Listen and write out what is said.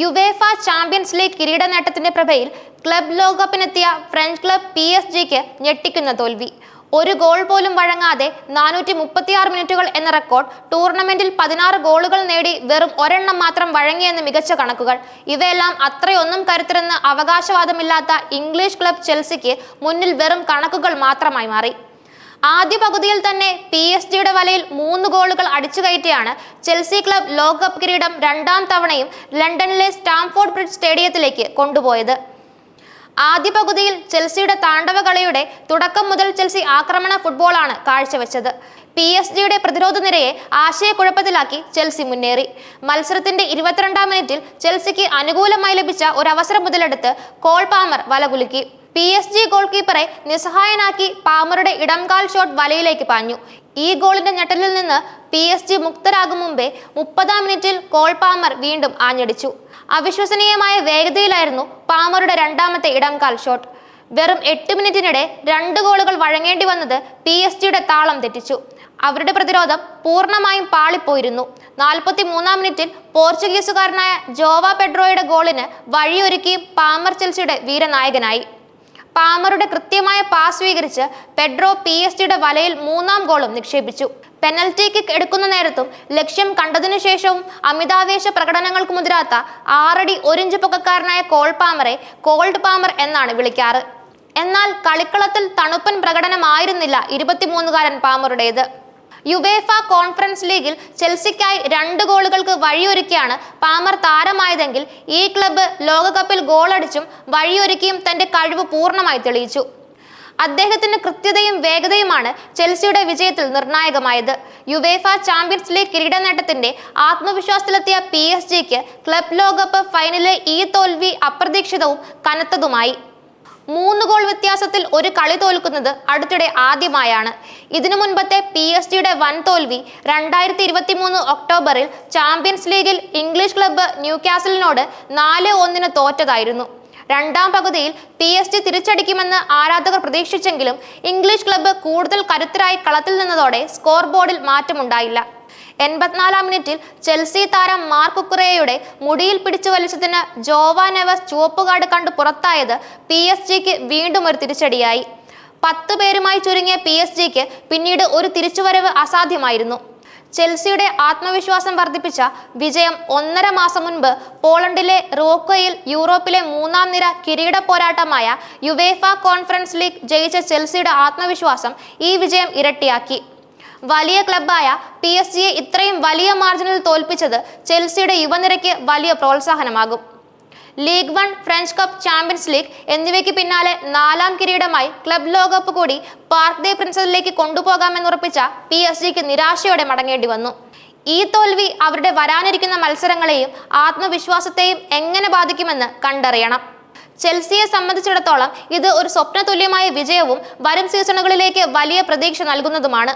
UEFA champions league കിരീട നേട്ടത്തിന്റെ പ്രഭയിൽ ക്ലബ് ലോകകപ്പിനെത്തിയ ഫ്രഞ്ച് ക്ലബ് പി എസ് ജിക്ക് ഞെട്ടിക്കുന്ന തോൽവി. ഒരു ഗോൾ പോലും വഴങ്ങാതെ നാനൂറ്റി മുപ്പത്തിയാറ് മിനിറ്റുകൾ എന്ന റെക്കോർഡ് ടൂർണമെന്റിൽ പതിനാറ് ഗോളുകൾ നേടി വെറും ഒരെണ്ണം മാത്രം വഴങ്ങിയെന്ന് മികച്ച കണക്കുകൾ. ഇവയെല്ലാം അത്രയൊന്നും കരുത്തരെന്ന് അവകാശവാദമില്ലാത്ത ഇംഗ്ലീഷ് ക്ലബ് ചെൽസിക്ക് മുന്നിൽ വെറും കണക്കുകൾ മാത്രമായി മാറി. ആദ്യ പകുതിയിൽ തന്നെ പി എസ് ജിയുടെ വലയിൽ മൂന്ന് ഗോളുകൾ അടിച്ചു കയറ്റിയാണ് ചെൽസി ക്ലബ് ലോകകപ്പ് കിരീടം രണ്ടാം തവണയും ലണ്ടനിലെ സ്റ്റാംഫോർഡ് ബ്രിഡ്ജ് സ്റ്റേഡിയത്തിലേക്ക് കൊണ്ടുപോയത്. ആദ്യ പകുതിയിൽ ചെൽസിയുടെ താണ്ഡവ കളിയുടെ തുടക്കം മുതൽ ചെൽസി ആക്രമണ ഫുട്ബോളാണ് കാഴ്ചവെച്ചത്. പി എസ് ജിയുടെ പ്രതിരോധ നിരയെ ആശയക്കുഴപ്പത്തിലാക്കി ചെൽസി മുന്നേറി. മത്സരത്തിന്റെ ഇരുപത്തിരണ്ടാം മിനിറ്റിൽ ചെൽസിക്ക് അനുകൂലമായി ലഭിച്ച ഒരു അവസരം മുതലെടുത്ത് കോൾ പാമർ വലകുലുക്കി. പി എസ് ജി ഗോൾ കീപ്പറെ നിസ്സഹായനാക്കി പാമറുടെ ഇടംകാൽ ഷോട്ട് വലയിലേക്ക് പാഞ്ഞു. ഈ ഗോളിന്റെ ഞെട്ടലിൽ നിന്ന് പി എസ് ജി മുക്തരാകും മുമ്പേ മുപ്പതാം മിനിറ്റിൽ കോൾ പാമർ വീണ്ടും ആഞ്ഞടിച്ചു. അവിശ്വസനീയമായ വേഗതയിലായിരുന്നു പാമറുടെ രണ്ടാമത്തെ ഇടംകാൽ ഷോട്ട് വെറും എട്ട് മിനിറ്റിനിടെ രണ്ട് ഗോളുകൾ വഴങ്ങേണ്ടി വന്നത് പി എസ് ജിയുടെ താളം തെറ്റിച്ചു. അവരുടെ പ്രതിരോധം പൂർണമായും പാളിപ്പോയിരുന്നു. നാൽപ്പത്തി മൂന്നാം മിനിറ്റിൽ പോർച്ചുഗീസുകാരനായ ജോവ പെഡ്രോയുടെ ഗോളിന് വഴിയൊരുക്കി പാമർ ചെൽസിയുടെ വീരനായകനായി. പാമറുടെ കൃത്യമായ പാസ് സ്വീകരിച്ച് പെഡ്രോ പി എസ് ജിയുടെ വലയിൽ മൂന്നാം ഗോളും നിക്ഷേപിച്ചു. പെനൽറ്റി കിക്ക് എടുക്കുന്ന നേരത്തും ലക്ഷ്യം കണ്ടതിനു ശേഷവും അമിതാവേശ പ്രകടനങ്ങൾക്ക് മുതിരാത്ത ആറടി ഒരിഞ്ച് പൊക്കക്കാരനായ കോൾ പാമറെ കോൾഡ് പാമർ എന്നാണ് വിളിക്കാറ്. എന്നാൽ കളിക്കളത്തിൽ തണുപ്പൻ പ്രകടനമായിരുന്നില്ല ഇരുപത്തിമൂന്നുകാരൻ പാമറുടേത്. യുവേഫ കോൺഫറൻസ് ലീഗിൽ ചെൽസിക്കായി രണ്ട് ഗോളുകൾക്ക് വഴിയൊരുക്കിയാണ് പാമർ താരമായതെങ്കിൽ ഈ ക്ലബ്ബ് ലോകകപ്പിൽ ഗോളടിച്ചും വഴിയൊരുക്കിയും തന്റെ കഴിവ് പൂർണമായി തെളിയിച്ചു. അദ്ദേഹത്തിന്റെ കൃത്യതയും വേഗതയുമാണ് ചെൽസിയുടെ വിജയത്തിൽ നിർണായകമായത്. യുവേഫ ചാമ്പ്യൻസ് ലീഗ് കിരീട നേട്ടത്തിന്റെ ആത്മവിശ്വാസത്തിലെത്തിയ പി എസ് ജിക്ക് ക്ലബ് ലോകകപ്പ് ഫൈനലിലെ ഈ തോൽവി അപ്രതീക്ഷിതവും കനത്തതുമായി. മൂന്ന് ഗോൾ വ്യത്യാസത്തിൽ ഒരു കളി തോൽക്കുന്നത് അടുത്തിടെ ആദ്യമായാണ്. ഇതിനു മുൻപത്തെ പി എസ് ജിയുടെ വൻ തോൽവി രണ്ടായിരത്തി ഇരുപത്തി മൂന്ന് ഒക്ടോബറിൽ ചാമ്പ്യൻസ് ലീഗിൽ ഇംഗ്ലീഷ് ക്ലബ്ബ് ന്യൂ കാസലിനോട് നാല് ഒന്നിന് തോറ്റതായിരുന്നു. രണ്ടാം പകുതിയിൽ പി എസ് ജി തിരിച്ചടിക്കുമെന്ന് ആരാധകർ പ്രതീക്ഷിച്ചെങ്കിലും ഇംഗ്ലീഷ് ക്ലബ്ബ് കൂടുതൽ കരുത്തരായി കളത്തിൽ നിന്നതോടെ സ്കോർ ബോർഡിൽ മാറ്റമുണ്ടായില്ല. എൺപത്തിനാലാം മിനിറ്റിൽ ചെൽസി താരം മാർക്ക് കുറേയുടെ മുടിയിൽ പിടിച്ചു വലിച്ചതിന് ജോവാ നെവസ് കാർഡ് കണ്ട് പുറത്തായത് പി എസ് ജിക്ക് വീണ്ടും ഒരു തിരിച്ചടിയായി. പത്ത് പേരുമായി ചുരുങ്ങിയ പി എസ് ജിക്ക് പിന്നീട് ഒരു തിരിച്ചുവരവ് അസാധ്യമായിരുന്നു. ചെൽസിയുടെ ആത്മവിശ്വാസം വർദ്ധിപ്പിച്ച വിജയം ഒന്നര മാസം മുൻപ് പോളണ്ടിലെ റോക്കോയിൽ യൂറോപ്പിലെ മൂന്നാം നിര കിരീട പോരാട്ടമായ യുവേഫ കോൺഫറൻസ് ലീഗ് ജയിച്ച ചെൽസിയുടെ ആത്മവിശ്വാസം ഈ വിജയം ഇരട്ടിയാക്കി. വലിയ ക്ലബായ പി എസ് ജിയെ ഇത്രയും വലിയ മാർജിനിൽ തോൽപ്പിച്ചത് ചെൽസിയുടെ യുവനിരയ്ക്ക് വലിയ പ്രോത്സാഹനമാകും. League one French cup champions league എന്നിവയ്ക്ക് പിന്നാലെ നാലാം കിരീടമായി ക്ലബ് ലോകകപ്പ് കൂടി പാർക്ക് ദേ പ്രിൻസസിലേക്ക് കൊണ്ടുപോകാമെന്നുറപ്പിച്ച പി എസ് ജിക്ക് നിരാശയോടെ മടങ്ങേണ്ടി വന്നു. ഈ തോൽവി അവരുടെ വരാനിരിക്കുന്ന മത്സരങ്ങളെയും ആത്മവിശ്വാസത്തെയും എങ്ങനെ ബാധിക്കുമെന്ന് കണ്ടറിയണം. ചെൽസിയെ സംബന്ധിച്ചിടത്തോളം ഇത് ഒരു സ്വപ്നതുല്യമായ വിജയവും വരും സീസണുകളിലേക്ക് വലിയ പ്രതീക്ഷ നൽകുന്നതുമാണ്.